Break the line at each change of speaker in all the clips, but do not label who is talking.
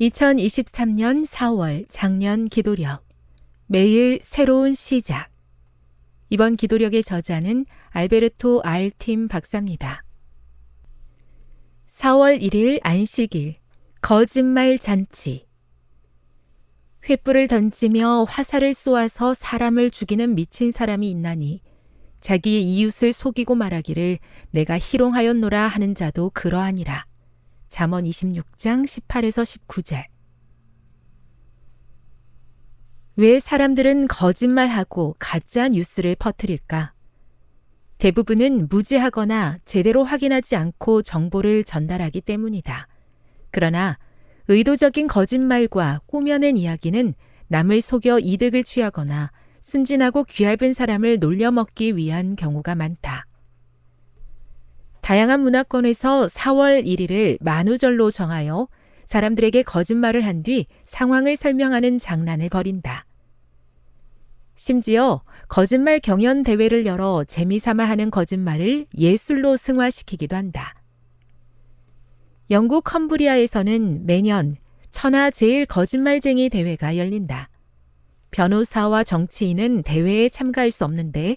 2023년 4월 작년 기도력. 매일 새로운 시작. 이번 기도력의 저자는 알베르토 알팀 박사입니다. 4월 1일 안식일. 거짓말 잔치. 횃불을 던지며 화살을 쏘아서 사람을 죽이는 미친 사람이 있나니 자기의 이웃을 속이고 말하기를 내가 희롱하였노라 하는 자도 그러하니라. 잠언 26장 18에서 19절. 왜 사람들은 거짓말하고 가짜 뉴스를 퍼뜨릴까? 대부분은 무지하거나 제대로 확인하지 않고 정보를 전달하기 때문이다. 그러나 의도적인 거짓말과 꾸며낸 이야기는 남을 속여 이득을 취하거나 순진하고 귀얇은 사람을 놀려먹기 위한 경우가 많다. 다양한 문화권에서 4월 1일을 만우절로 정하여 사람들에게 거짓말을 한 뒤 상황을 설명하는 장난을 벌인다. 심지어 거짓말 경연 대회를 열어 재미삼아 하는 거짓말을 예술로 승화시키기도 한다. 영국 컴브리아에서는 매년 천하 제일 거짓말쟁이 대회가 열린다. 변호사와 정치인은 대회에 참가할 수 없는데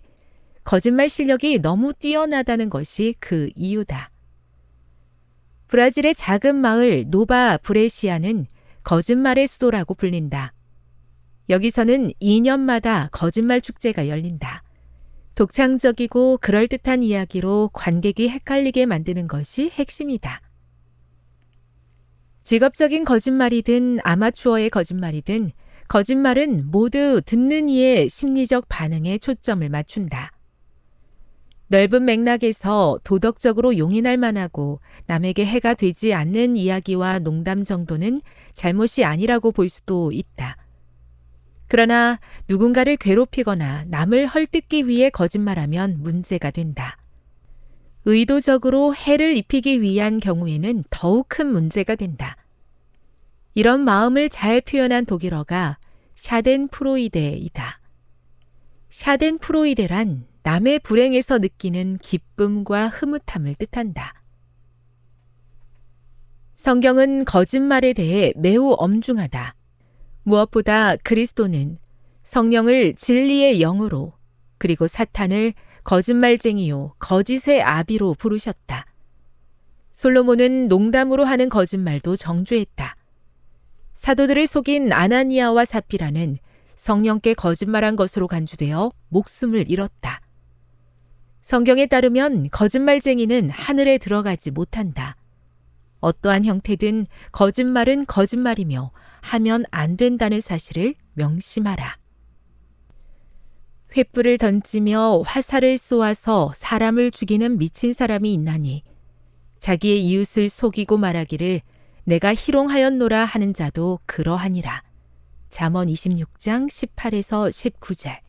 거짓말 실력이 너무 뛰어나다는 것이 그 이유다. 브라질의 작은 마을 노바 브레시아는 거짓말의 수도라고 불린다. 여기서는 2년마다 거짓말 축제가 열린다. 독창적이고 그럴듯한 이야기로 관객이 헷갈리게 만드는 것이 핵심이다. 직업적인 거짓말이든 아마추어의 거짓말이든 거짓말은 모두 듣는 이의 심리적 반응에 초점을 맞춘다. 넓은 맥락에서 도덕적으로 용인할 만하고 남에게 해가 되지 않는 이야기와 농담 정도는 잘못이 아니라고 볼 수도 있다. 그러나 누군가를 괴롭히거나 남을 헐뜯기 위해 거짓말하면 문제가 된다. 의도적으로 해를 입히기 위한 경우에는 더욱 큰 문제가 된다. 이런 마음을 잘 표현한 독일어가 샤덴 프로이데이다. 샤덴 프로이데란 남의 불행에서 느끼는 기쁨과 흐뭇함을 뜻한다. 성경은 거짓말에 대해 매우 엄중하다. 무엇보다 그리스도는 성령을 진리의 영으로 그리고 사탄을 거짓말쟁이요, 거짓의 아비로 부르셨다. 솔로몬은 농담으로 하는 거짓말도 정죄했다. 사도들을 속인 아나니아와 사피라는 성령께 거짓말한 것으로 간주되어 목숨을 잃었다. 성경에 따르면 거짓말쟁이는 하늘에 들어가지 못한다. 어떠한 형태든 거짓말은 거짓말이며 하면 안 된다는 사실을 명심하라. 횃불을 던지며 화살을 쏘아서 사람을 죽이는 미친 사람이 있나니 자기의 이웃을 속이고 말하기를 내가 희롱하였노라 하는 자도 그러하니라. 잠언 26장 18에서 19절.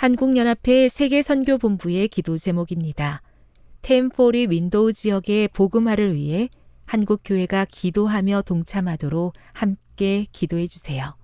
한국연합회 세계선교본부의 기도 제목입니다. 템포리 윈도우 지역의 복음화를 위해 한국교회가 기도하며 동참하도록 함께 기도해 주세요.